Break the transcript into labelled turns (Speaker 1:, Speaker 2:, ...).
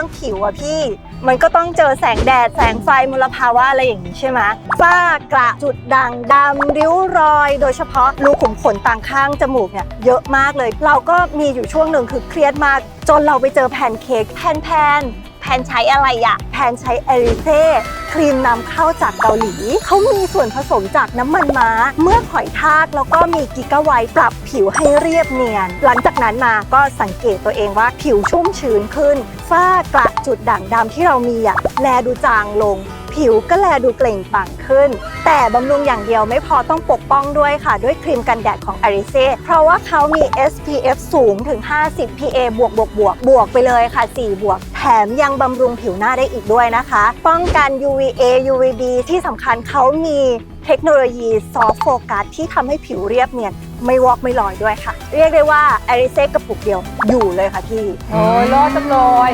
Speaker 1: รื่องผิวอะพี่ มันก็ต้องเจอแสงแดดแสงไฟมลภาวะอะไรอย่างนี้ใช่ไหมฝ้ากระจุดด่างดำริ้วรอย โดยเฉพาะรูขุมขนต่างข้างจมูกเนี่ยเยอะมากเลย เราก็มีอยู่ช่วงหนึ่งคือเครียดมาก จนเราไปเจอแผ่นเค้กแผ่น นแพนใช้อะไรอะแพนใช้เอริเซ่ครีมนำเข้าจากเกาหลี เขามีส่วนผสมจากน้ำมันม้า เมื่อหอยทากแล้วก็มีกิกะไวปรับผิวให้เรียบเนียน หลังจากนั้นมาก็สังเกตตัวเองว่าผิวชุ่มชื้นขึ้น ฝ้ากระจุดด่างดำที่เรามีอะแลดูจางลง ผิวก็แลดูเปล่งปลั่งขึ้น แต่บำรุงอย่างเดียวไม่พอต้องปกป้องด้วยค่ะ ด้วยครีมกันแดดของ a r i s e เพราะว่าเขามี SPF สูงถึง 50 PA บวกบวกบวกบวกไปเลยค่ะ 4 บวก แถมยังบำรุงผิวหน้าได้อีกด้วยนะคะ ป้องกัน UVA UVB ที่สำคัญเขามีเทคโนโลยีซอฟโฟกัสที่ทำให้ผิวเรียบเนียนไม่วอกไม่ลอยด้วยค่ะ เรียกได้ว่า a r i s e กระปุกเดียวอยู่เลยค่ะพี่
Speaker 2: โอ้ยรอดจังเลย